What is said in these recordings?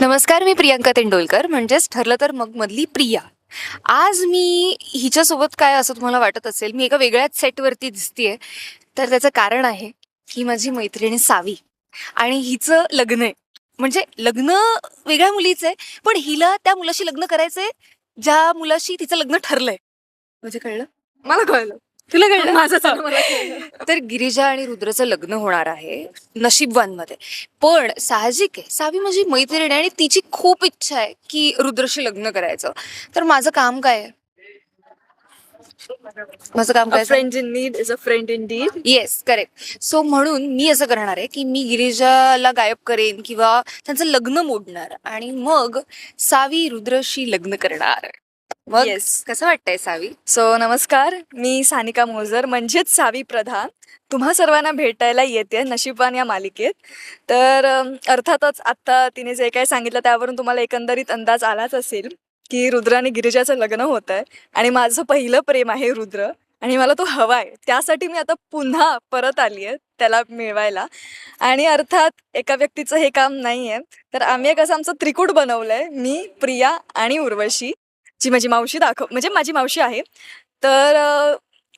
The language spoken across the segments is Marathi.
नमस्कार मी प्रियांका तेंडोलकर. म्हणजेच ठरलं तर मग मधली प्रिया. आज मी हिच्यासोबत काय असं तुम्हाला वाटत असेल मी एका वेगळ्याच सेटवरती दिसतीये. तर त्याचं कारण आहे ही माझी मैत्रिणी सावी. आणि हिचं लग्न आहे. म्हणजे लग्न वेगळ्या मुलीचं आहे पण हिला त्या मुलाशी लग्न करायचंय ज्या मुलाशी तिचं लग्न ठरलंय. म्हणजे कळलं? मला कळलं. तुला कळलं? माझं. तर गिरिजा आणि रुद्रचं लग्न होणार आहे नशीबवानमध्ये. पण साहजिक आहे. सावी माझी मैत्रीण आहे आणि तिची खूप इच्छा आहे की रुद्रशी लग्न करायचं. तर माझं काम काय आहे? माझं काम काय friend in need is a friend indeed. Yes correct so म्हणून मी असं करणार आहे की मी गिरिजाला गायब करेन किंवा त्यांचं लग्न मोडणार आणि मग सावी रुद्रशी लग्न करणार. मग Yes. कसं वाटतंय सावी? सो नमस्कार. मी सानिका मोजर म्हणजेच सावी प्रधान. तुम्हा सर्वांना भेटायला येते नशीबवान या मालिकेत. तर अम, अर्थातच आत्ता तिने जे काही सांगितलं त्यावरून तुम्हाला एकंदरीत अंदाज आलाच असेल की रुद्र आणि गिरिजाचं लग्न होत आहे आणि माझं पहिलं प्रेम आहे रुद्र आणि मला तो हवा आहे. त्यासाठी मी आता पुन्हा परत आली आहे त्याला मिळवायला. आणि अर्थात एका व्यक्तीचं हे काम नाही आहे तर आम्ही एक असं आमचं त्रिकूट बनवलं आहे मी प्रिया आणि उर्वशी. जी माझी मावशी दाखव म्हणजे माझी मावशी आहे. तर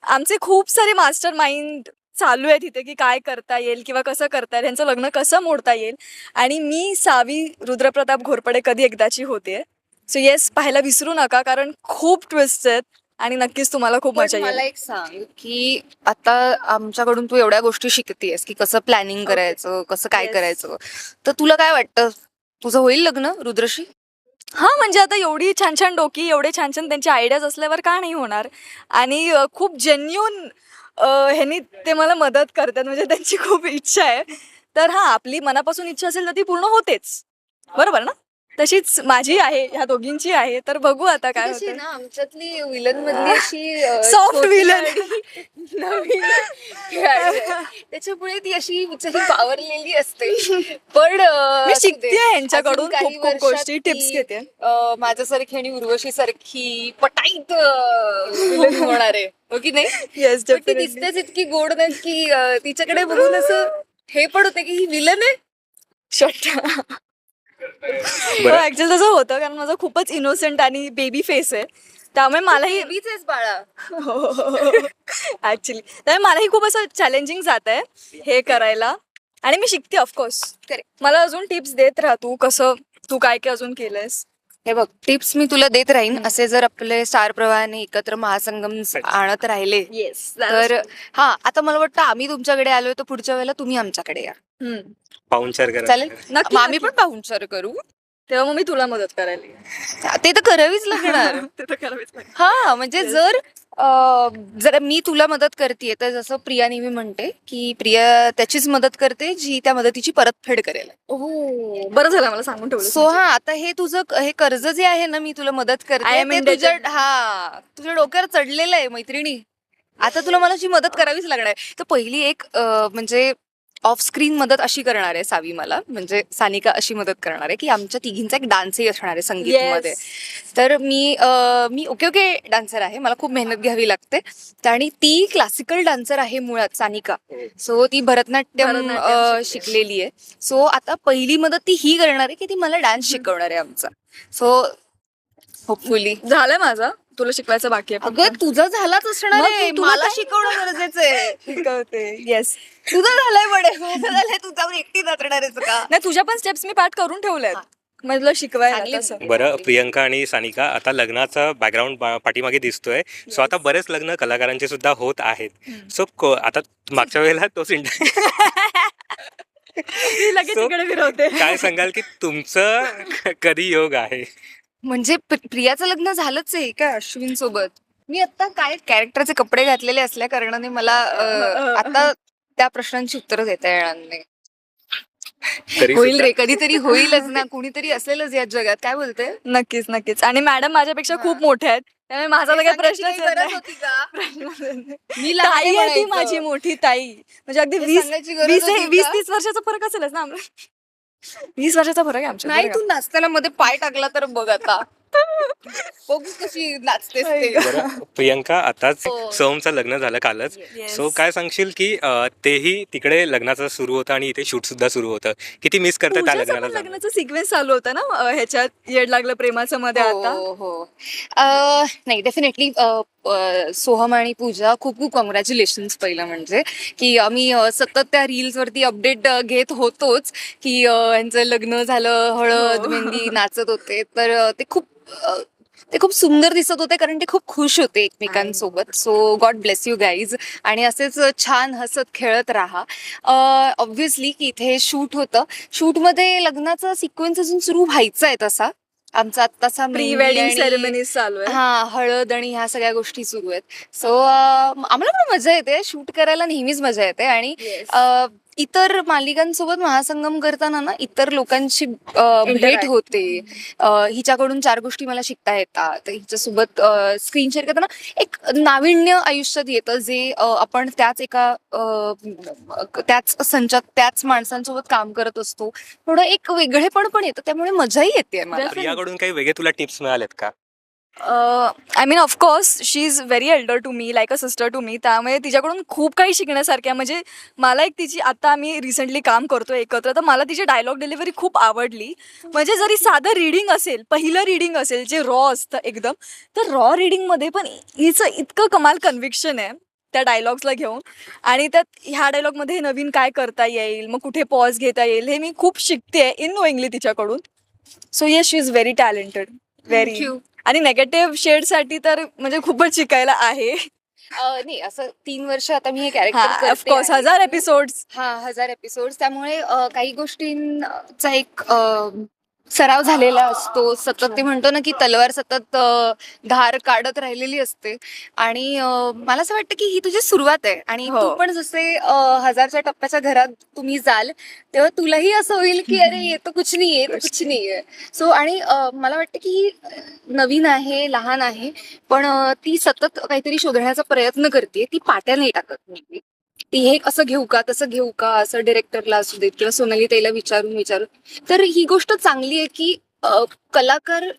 आमचे खूप सारे मास्टर माइंड चालू आहे तिथे की काय करता येईल किंवा कसं करता येईल ह्यांचं लग्न कसं मोडता येईल. आणि मी सावी रुद्रप्रताप घोरपडे कधी एकदाची होते. सो येस पाहायला विसरू नका कारण खूप ट्विस्ट आहेत आणि नक्कीच तुम्हाला खूप मजा येईल. मला एक सांग की आता आमच्याकडून तू एवढ्या गोष्टी शिकतेस की कसं प्लॅनिंग करायचं कसं काय. करायचं. तर तुला काय वाटतं? तुझं होईल लग्न रुद्रशी? हा म्हणजे आता एवढी छान छान डोकी एवढे छान छान त्यांचे आयडियाज असल्यावर का नाही होणार? आणि अ, खूप जेन्युन ह्यांनी ते मला मदत करतात म्हणजे त्यांची खूप इच्छा आहे. तर हा आपली मनापासून इच्छा असेल तर ती पूर्ण होतेच. बरोबर ना? तशीच माझी आहे ह्या दोघींची आहे तर बघू आता काय कशी होतं ना आमच्यातली विलन मधली अशी अ, Soft छोटी villain. आणि नवीन खेळाडू आहे. त्याच्यामुळे ती अशी बिचारी पावरलेली असते पण अ, मी असू दे. शिकते ह्यांच्याकडून अजून काही खूप खूप वर्षात गोष्टी टिप्स ती, घेते अ, माझ्यासारखी आणि उर्वशी सारखी पटाईत विलन होणार आहे हो की नाही येस पण ती दिसतेच इतकी गोड ना की अ, तिच्याकडे बघून असं हे पण होते की ही विलन आहे बरं. ऍक्च्युअली तसं होतं कारण माझं खूपच इनोसेंट आणि बेबी फेस आहे. त्यामुळे मलाही बेबीच आहेस बाळा. ऍक्च्युली त्यामुळे मलाही खूप असं चॅलेंजिंग जात आहे हे करायला. आणि मी शिकते ऑफकोर्स. मला अजून टिप्स देत राहा तू कसं तू काय काय अजून केलंयस. हे बघ टिप्स मी तुला देत राहीन. असे जर आपले स्टार प्रवाहाने एकत्र महासंगम आणत राहिले येस तर हा आता मला वाटतं आम्ही तुमच्याकडे आलोय तर पुढच्या वेळेला तुम्ही आमच्याकडे या. पाहुणचार करा. चालेल. नक्की, मग आम्ही. पण पाहुणचार करू. तेव्हा मग मी तुला मदत करायला येईन. ते तर करावीच लागणार. ते तर करावीच लागेल. हा म्हणजे जर अं, जर मी तुला मदत करते तर जसं प्रिया नेहमी म्हणते की प्रिया त्याचीच मदत करते जी त्या मदतीची परतफेड करेल. हो बरं झालं मला सांगून ठेवलं सो हा आता हे तुझं क- हे कर्ज जे आहे ना मी तुला मदत I करते am ते indebted. तुझ्या हा तुझ्या डोक्यावर चढलेलं आहे मैत्रिणी. आता तुला मला अशी मदत करावीच लागणार आहे. तर पहिली एक अं, म्हणजे ऑफ स्क्रीन मदत अशी करणार आहे सावी मला. म्हणजे सानिका अशी मदत करणार आहे की आमच्या तिघींचा एक डान्सही असणार आहे संगीतमध्ये. तर मी अं, मी ओके ओके डान्सर आहे. मला खूप मेहनत घ्यावी लागते. आणि ती क्लासिकल डान्सर आहे मुळात सानिका. सो ती भरतनाट्यम भरतनाट्यम अं, शिकते. शिकलेली आहे. सो आता पहिली मदत ती ही करणार आहे की ती मला डान्स शिकवणार आहे आमचा. सो होपफुली झालंय माझा. तुला शिकवायचं बाकी आहे अगं तुझं झालाच असणार मग आहे. तुला मला काय? शिकवणं गरजेचं आहे. शिकवते. येस तुझं झालंय बडे झालंय. तुझ्यावर एकटी नाचणार आहेस का? नाही तुझ्या पण स्टेप्स मी पाठ करून ठेवल्यात. म्हणजे तुला शिकवायला चांगली तसं. बरं प्रियंका आणि सानिका आता लग्नाचा बॅकग्राऊंड पाठीमागे दिसतोय. सो आता बरेच लग्न कलाकारांचे सुद्धा होत आहेत. सो को- आता मागच्या वेळेला तो सिंड मी लगेच So, इकडे फिरवते. काय सांगाल की तुमचं क- कधी योग आहे? म्हणजे प्र- प्रियाचं लग्न झालंच आहे का अश्विन सोबत मी आता काय कॅरेक्टरचे कपडे घातलेले असल्या कारणाने मला अं, आता त्या प्रश्नांची उत्तरं देता येणार नाही. तरी होईल सुद्धा- रे कधीतरी होईलच ना कुणीतरी असेलच या जगात काय बोलते नक्कीच नक्कीच. आणि मॅडम माझ्यापेक्षा खूप मोठ्या आहेत त्यामुळे माझा तर काही प्रश्नच येत नाही. मी लहान ताई आहे ती म्हणायचं. माझी मोठी ताई. म्हणजे अगदी हे वीस सांगायची गरज वीस होती वीस का? तीस वर्षाचा फरक असेलच ना. वीस वर्षाचा फरक आहे आमच्या नाही तू नाचताना मध्ये पाय टाकला तर बघ आता. बघू कशी नाचतेस ते बरं, प्रियंका आताच हो. सोहमचं लग्न झालं कालच Yes. सो काय सांगशील की अं, तेही तिकडे लग्नाचं सुरू होतं आणि इथे शूट सुद्धा सुरू होतं किती मिस करतं त्या पूजाचं लग्नाला पण जाणं? लग्नाचं सिक्वेन्स चालू होता ना अं, ह्याच्यात येड लागलं प्रेमाचं मध्ये आता हो हो अह, नाही डेफिनेटली सोहम आणि पूजा खूप खूप कॉंग्रॅच्युलेशन्स पहिलं म्हणजे की आम्ही अह, सतत त्या रील्स वरती अपडेट घेत होतोच की अह, यांचं लग्न झालं हळद हो. मेहंदी नाचत होते तर अह, ते खूप अह, ते खूप सुंदर दिसत होते कारण ते खूप खुश होते एकमेकांसोबत. So God bless you guys आणि असेच छान हसत खेळत राहा. ऑब्व्हियसली की इथे शूट होतं. शूटमध्ये लग्नाचा सिक्वेन्स अजून सुरू व्हायचा आहे तसा. आमचा आत्ताचा प्री वेडिंग सेरेमनी चालू आहे हा हळद आणि ह्या सगळ्या गोष्टी सुरू आहेत. सो आम्हाला पण मजा येते. शूट करायला नेहमीच मजा येते. आणि इतर मालिकांसोबत महासंगम करताना ना इतर लोकांची अ, भेट Interact. होते. अ, हिच्याकडून चार गोष्टी मला शिकता येतात. हिच्यासोबत स्क्रीन शेअर करताना एक नाविन्य आयुष्यात येतं जे अ, आपण त्याच एका अ, त्याच संचात त्याच माणसांसोबत काम करत असतो. थोडं एक वेगळेपण पण येतं. त्यामुळे मजाही येते मला. प्रियाकडून काही वेगळे तुला टिप्स मिळालेत का? I mean of course she is very elder to me like a sister to me त्यामुळे तिच्याकडून खूप काही शिकण्यासारखे आहे. म्हणजे मला एक तिची आता आम्ही रिसेंटली काम करतो एकत्र तर मला तिची डायलॉग डिलिव्हरी खूप आवडली. म्हणजे जरी साधं रिडिंग असेल पहिलं रिडिंग असेल जे रॉ असतं एकदम तर रॉ रिडिंगमध्ये पण हिचं इतकं कमाल कन्व्हिक्शन आहे त्या डायलॉग्सला घेऊन. आणि त्यात ह्या डायलॉगमध्ये नवीन काय करता येईल मग कुठे पॉज घेता येईल हे मी खूप शिकते इन नोईंगली तिच्याकडून. So yes she is very talented very. आणि नेगेटिव्ह शेडसाठी तर म्हणजे खूपच शिकायला आहे. अ, नाही असं तीन वर्ष आता मी हे कॅरेक्टर ऑफकोर्स हजार एपिसोड्स हा हजार एपिसोड त्यामुळे अ, काही गोष्टींचा एक अ, सराव झालेला असतो. सतत ते म्हणतो ना की तलवार सतत अ, धार काढत राहिलेली असते. आणि अ, मला असं वाटतं की ही तुझी सुरुवात आहे. आणि हो. तू पण जसे अ, हजारच्या टप्प्याच्या घरात तुम्ही जाल तेव्हा तुलाही असं होईल की अरे ये तो कुछ नाही आहे कुछ नाही. आहे सो आणि अ, मला वाटतं की ही नवीन आहे लहान आहे पण अ, ती सतत काहीतरी शोधण्याचा प्रयत्न करते. ती पाट्या नाही टाकत नेहमी. ती हे असं घेऊ का तसं घेऊ का असं डिरेक्टरला असू देत किंवा सोनाली ताईला विचारून विचारून तर ही गोष्ट चांगली आहे की अ, कलाकार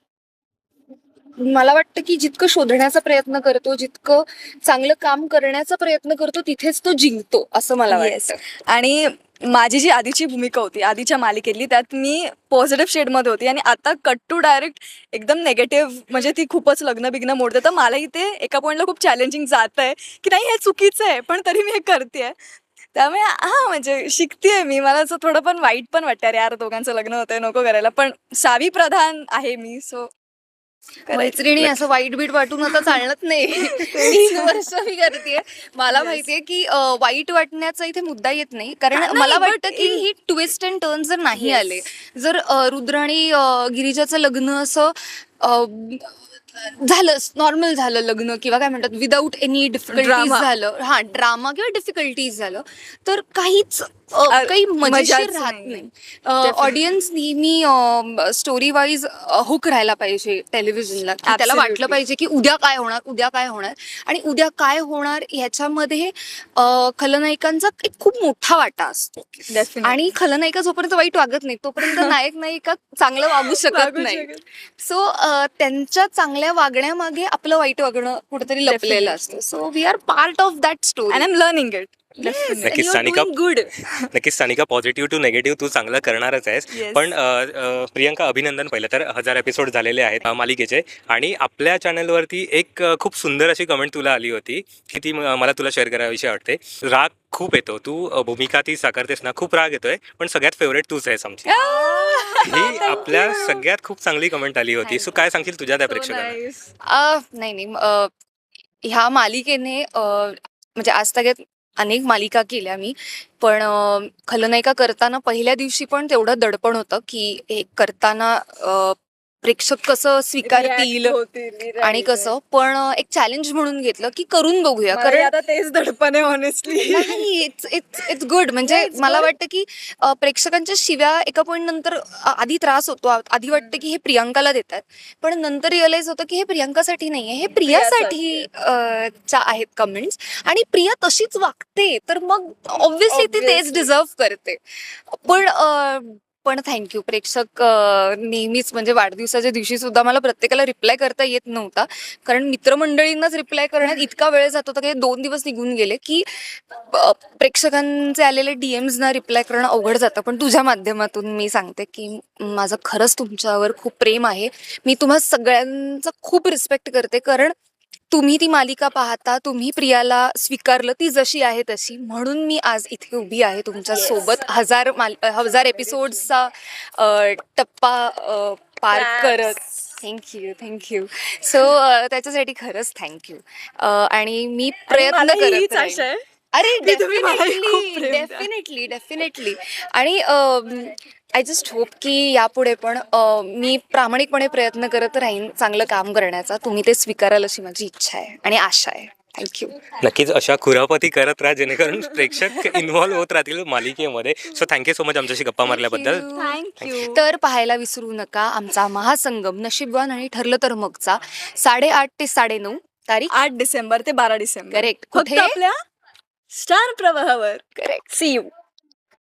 मला वाटतं की जितकं शोधण्याचा प्रयत्न करतो जितकं चांगलं काम करण्याचा प्रयत्न करतो तिथेच तो जिंकतो असं मला Yes. वाटतं आणि माझी जी आधीची भूमिका होती आधीच्या मालिकेतली त्यात मी पॉझिटिव्ह शेडमध्ये होती आणि आता कट टू डायरेक्ट एकदम नेगेटिव्ह म्हणजे ती खूपच लग्न बिग्न मोडते. तर मलाही ते एका पॉईंटला खूप चॅलेंजिंग जात आहे की नाही हे चुकीचं आहे पण तरी मी हे करते त्यामुळे हा म्हणजे शिकतेय मी. मला असं थोडं पण वाईट पण वाटतं अरे यार दोघांचं लग्न होतंय नको करायला. पण सावी प्रधान आहे मी सो मैत्रिणी असं वाईट बीट वाटून आता चालत नाही. तीन वर्ष मी करते मला. माहितीये की अं, वाईट वाटण्याचा इथे मुद्दा येत नाही. कारण नाही, मला but वाटतं की ही ट्विस्ट अँड टर्न जर नाही. आले जर अं, रुद्र आणि अं, गिरिजाचं लग्न असं अं, झालं नॉर्मल झालं लग्न किंवा काय म्हणतात विदाऊट एनी डिफिकल्टीज Drama. झालं. हा ड्रामा किंवा डिफिकल्टीज झालं तर काहीच काही मजेशीर राहत नाही. ऑडियन्स नेहमी स्टोरी वाईज हुक राहायला पाहिजे टेलिव्हिजनला त्याला वाटलं. पाहिजे की उद्या काय होणार उद्या काय होणार आणि उद्या काय होणार ह्याच्यामध्ये खलनायिकांचा एक खूप मोठा वाटा असतो. आणि खलनायिका जोपर्यंत वाईट वागत नाही तोपर्यंत नायक नायिका चांगलं वागू शकत नाही. सो त्यांच्या चांगल्या वागण्यामागे आपलं वाईट वागणं कुठेतरी लपलेलं. असतं so we are part of that story I am learning it नक्कीच, सानिका. गुड नक्कीच सानिका पॉझिटिव्ह टू नेगेटिव्ह तू चांगलं करणारच आहेस. पण अ, अ, प्रियंका अभिनंदन पहिलं तर हजार एपिसोड झालेले आहेत अ, मालिकेचे. आणि आपल्या चॅनलवरती एक अ, खूप सुंदर अशी कमेंट तुला आली होती की ती म- मला तुला शेअर करावीशी वाटते. राग खूप येतो. तू अ, भूमिका ती साकारतेस ना खूप राग येतोय पण सगळ्यात फेवरेट तूच आहेस आमची. ही आपल्या सगळ्यात खूप चांगली कमेंट आली होती. सो काय सांगशील तुझ्या त्या प्रेक्षकांना? अ, नाही नाही. अ, ह्या मालिकेने अ, म्हणजे आज तगेत अनेक मालिका केल्या मी. पण खलनायिका करताना पहिल्या दिवशी पण तेवढं दडपण होतं की हे करताना प्रेक्षक कसं स्वीकारतील आणि कसं? पण एक चॅलेंज म्हणून घेतलं की करून बघूया. कारण आता तेच दडपण आहे honestly it's it's it's good म्हणजे मला. वाटतं की प्रेक्षकांच्या शिव्या एका पॉईंट नंतर आधी त्रास होतो. आधी वाटतं की हे प्रियांकाला देतात. पण नंतर रिअलाइज होतं की हे प्रियांकासाठी नाहीये हे प्रियासाठी. च्या आहेत कमेंट्स आणि प्रिया तशीच वागते. तर मग ऑब्व्हियसली ती तेच. डिझर्व करते. पण पण थँक्यू प्रेक्षक नेहमीच म्हणजे वाढदिवसाच्या दिवशी सुद्धा मला प्रत्येकाला रिप्लाय करता येत नव्हता. कारण मित्रमंडळींनाच रिप्लाय करण्यात इतका वेळ जात होता की दोन दिवस निघून गेले की प्रेक्षकांचे आलेले डीएम्सना रिप्लाय करणं अवघड जातं. पण तुझ्या माध्यमातून मी सांगते की माझं खरंच तुमच्यावर खूप प्रेम आहे. मी तुम्हा सगळ्यांचा खूप रिस्पेक्ट करते. कारण तुम्ही ती मालिका पाहता तुम्ही प्रियाला स्वीकारलं ती जशी आहे तशी. म्हणून मी आज इथे उभी आहे तुमच्यासोबत. हजार माल हजार एपिसोड्सचा टप्पा अ, पार. करत. थँक्यू थँक्यू सो त्याच्यासाठी खरंच थँक्यू आणि मी प्रयत्न करत हीच राहीन. आशा आहे. अरे की तुम्ही मलाही खूप डेफिनेटली प्रेम द्या. डेफिनेटली डेफिनेटली आणि आय जस्ट होप की यापुढे पण अ, मी प्रामाणिकपणे प्रयत्न करत राहीन चांगलं काम करण्याचा. तुम्ही ते स्वीकाराल अशी माझी इच्छा आहे आणि आशा आहे. थँक्यू नक्कीच अशा खुरापती करत राहा जेणेकरून प्रेक्षक इन्व्हॉल्व्ह होत राहतील मालिकेमध्ये. सो थँक्यू सो मच आमच्याशी गप्पा मारल्याबद्दल. थँक्यू तर पाहायला विसरू नका आमचा महासंगम नशीबवान आणि ठरलं तर मगचा. साडेआठ ते साडेनऊ तारीख. आठ डिसेंबर ते बारा डिसेंबर. करेक्ट फक्त कुठे? आपल्या स्टार प्रवाहावर. Correct see you